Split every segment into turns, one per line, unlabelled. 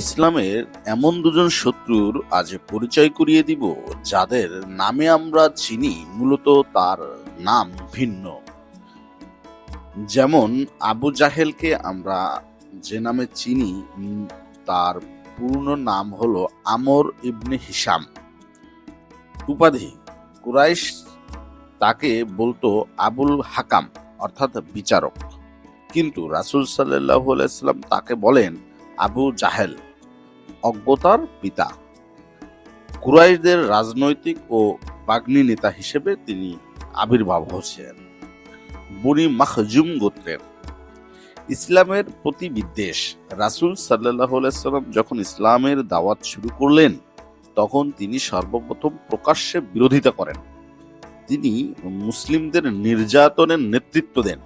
ইসলামের এমন দুজন শত্রুর আজ পরিচয় করিয়ে দিব, যাদের নামে আমরা চিনি, মূলত তার নাম ভিন্ন। যেমন আবু জাহেলকে আমরা যে নামে চিনি তার পূর্ণ নাম হলো আমর ইবনে হিসাম উপাধি, কুরাইশ তাকে বলতো আবুল হাকাম, অর্থাৎ বিচারক। কিন্তু রাসুল সাল্লাহ আলাইসাল্লাম তাকে বলেন আবু জাহেল, অজ্ঞতার পিতা। কুরাইশদের রাজনৈতিক ও বাগ্নি নেতা হিসেবে তিনি আবির্ভাব হচ্ছেন বনি মাখজুম গোত্রের। ইসলামের প্রতি বিদ্বেষ। রাসুল সাল্লাহ সাল্লাম যখন ইসলামের দাওয়াত শুরু করলেন, তখন তিনি সর্বপ্রথম প্রকাশ্যে বিরোধিতা করেন। তিনি মুসলিমদের নির্যাতনের নেতৃত্ব দেন।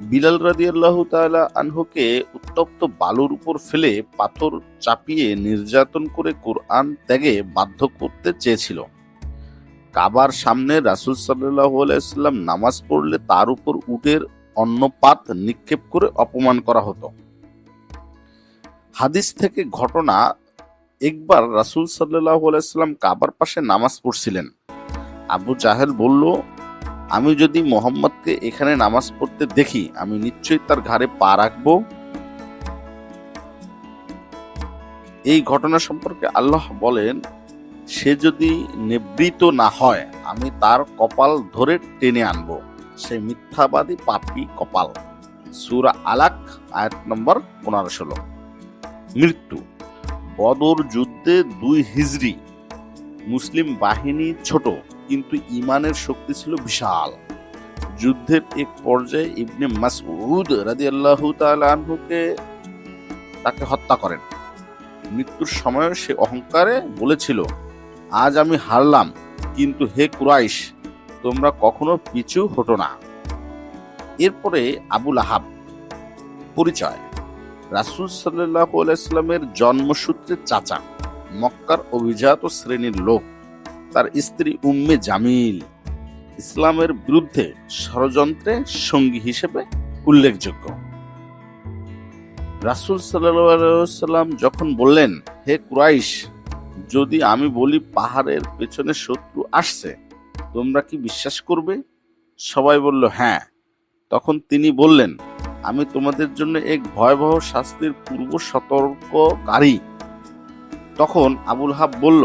বিলাল রাদিয়াল্লাহ তাআলা আনহুকে উত্তপ্ত বালুর উপর ফেলে পাথর চাপিয়ে নির্যাতন করে কোরআন ত্যাগে বাধ্য করতে চেয়েছিল। কাবার সামনে রাসুল সাল্লাহ আলাইসাল্লাম নামাজ পড়লে তার উপর উটের অন্নপাত নিক্ষেপ করে অপমান করা হতো। হাদিস থেকে ঘটনা, একবার রাসুল সাল্লাহ আলাইসাল্লাম কাবার পাশে নামাজ পড়ছিলেন। আবু জাহেল বলল আমি যদি মোহাম্মদকে এখানে নামাজ পড়তে দেখি, আমি নিশ্চয়ই তার ঘাড়ে পা রাখব। এই ঘটনা সম্পর্কে আল্লাহ বলেন, সে যদি নিবৃত না হয়, আমি তার কপাল ধরে টেনে আনব। সে মিথ্যাবাদী পাপী কপাল। সুরা আলাক, আয়াত নম্বর পনেরো ষোলো। মৃত্যু। বদর যুদ্ধে দুই হিজরি। মুসলিম বাহিনী ছোট। কিন্তু ইমানের শক্তি ছিল বিশাল। যুদ্ধের এক পর্যায়ে ইবনে মাসউদ রাদিয়াল্লাহু তাআলা আনহুকে তাকে হত্যা করেন। মৃত্যুর সময় সে অহংকারে বলেছিল, আজ আমি হারলাম, কিন্তু হে কুরাইশ, তোমরা কখনো পিছু হটো না। এরপরে আবুল আহাব পরিচয়। রাসূল সাল্লাল্লাহু আলাইহি সাল্লামের জন্মসূত্রে চাচা, মক্কার অভিজাত শ্রেণির লোক। তার স্ত্রী উম্মে জামিল ইসলামের বিরুদ্ধে ষড়যন্ত্রে সঙ্গী হিসেবে উল্লেখযোগ্য। রাসুল সাল্লাম যখন বললেন, হে কুরাইশ, যদি আমি বলি পাহাড়ের পেছনে শত্রু আসছে, তোমরা কি বিশ্বাস করবে? সবাই বলল হ্যাঁ। তখন তিনি বললেন, আমি তোমাদের জন্য এক ভয়াবহ শাস্তির পূর্ব সতর্ককারী তখন আবুল হাব বলল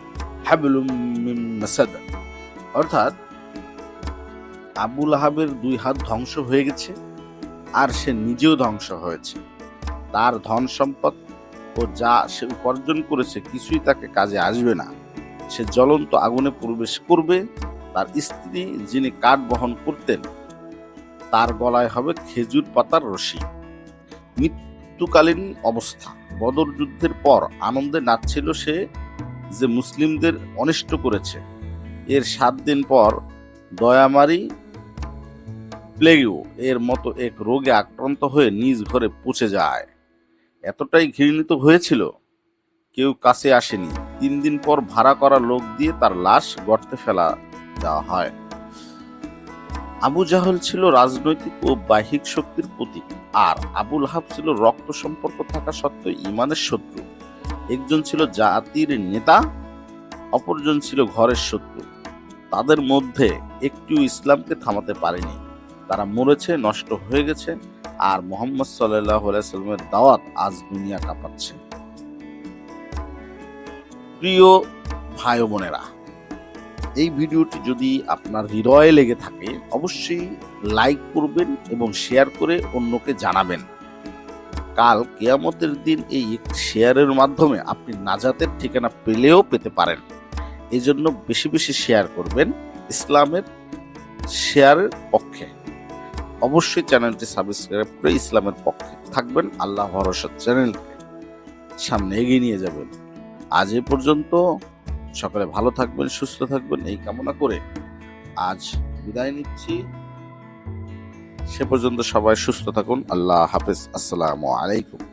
হাবলুম অর্থাৎ আবুল আহাবের দুই হাত ধ্বংস হয়ে গেছে, আর সে নিজেও ধ্বংস হয়েছে। তার ধন সম্পদ ও যা সে উপার্জন করেছে কিছুই তাকে কাজে আসবে না। সে জ্বলন্ত আগুনে প্রবেশ করবে, তার স্ত্রী যিনি কাঠ বহন করতেন, তার গলায় হবে খেজুর পাতার রশি। মৃত্যুকালীন অবস্থা। বদর যুদ্ধের পর আনন্দে নাচছিল সে যে মুসলিমদের অনিষ্ট করেছে। এর সাত দিন পর দয়ামারি প্লেগিও এর মতো এক রোগে আক্রান্ত হয়ে নিজ ঘরে পচে যায়। এতটাই ঘৃণিত হয়েছিল, কেউ কাছে আসেনি। তিন দিন পর ভাড়া করা লোক দিয়ে তার লাশ গর্তে ফেলা দেওয়া হয়। আবু জাহল ছিল রাজনৈতিক ও বাহ্যিক শক্তির প্রতীক। আর আবুল হাব ছিল রক্ত সম্পর্ক থাকা সত্ত্বেও ইমানের শত্রু। একজন ছিল জাতির নেতা, অপরজন ছিল ঘরের শত্রু। তাদের মধ্যে একটিও ইসলামকে থামাতে পারেনি। তারা মরেছে, নষ্ট হয়ে গেছে আর মোহাম্মদ সাল্লাহ সাল্লামের দাওয়াত আজ দুনিয়া কাঁপাচ্ছে। প্রিয় ভাই বোনেরা এই ভিডিওটি যদি আপনার হৃদয়ে লেগে থাকে, অবশ্যই লাইক করবেন এবং শেয়ার করে অন্যকে জানাবেন। কাল কেয়ামতের দিন এই শেয়ারের মাধ্যমে আপনি নাজাতের ঠিকানা পেলেও পেতে পারেন। এই জন্য বেশি বেশি শেয়ার করবেন ইসলামের শেয়ারের পক্ষে। অবশ্যই চ্যানেলটি সাবস্ক্রাইব করে ইসলামের পক্ষে থাকবেন। আল্লাহ ভরসা চ্যানেলকে সামনে এগিয়ে নিয়ে যাবেন। আজ এ পর্যন্ত। সকলে ভালো থাকবেন, সুস্থ থাকবেন। এই কামনা করে আজ বিদায় নিচ্ছি। সে পর্যন্ত সবাই সুস্থ থাকুন। আল্লাহ হাফেজ। আসসালামু আলাইকুম।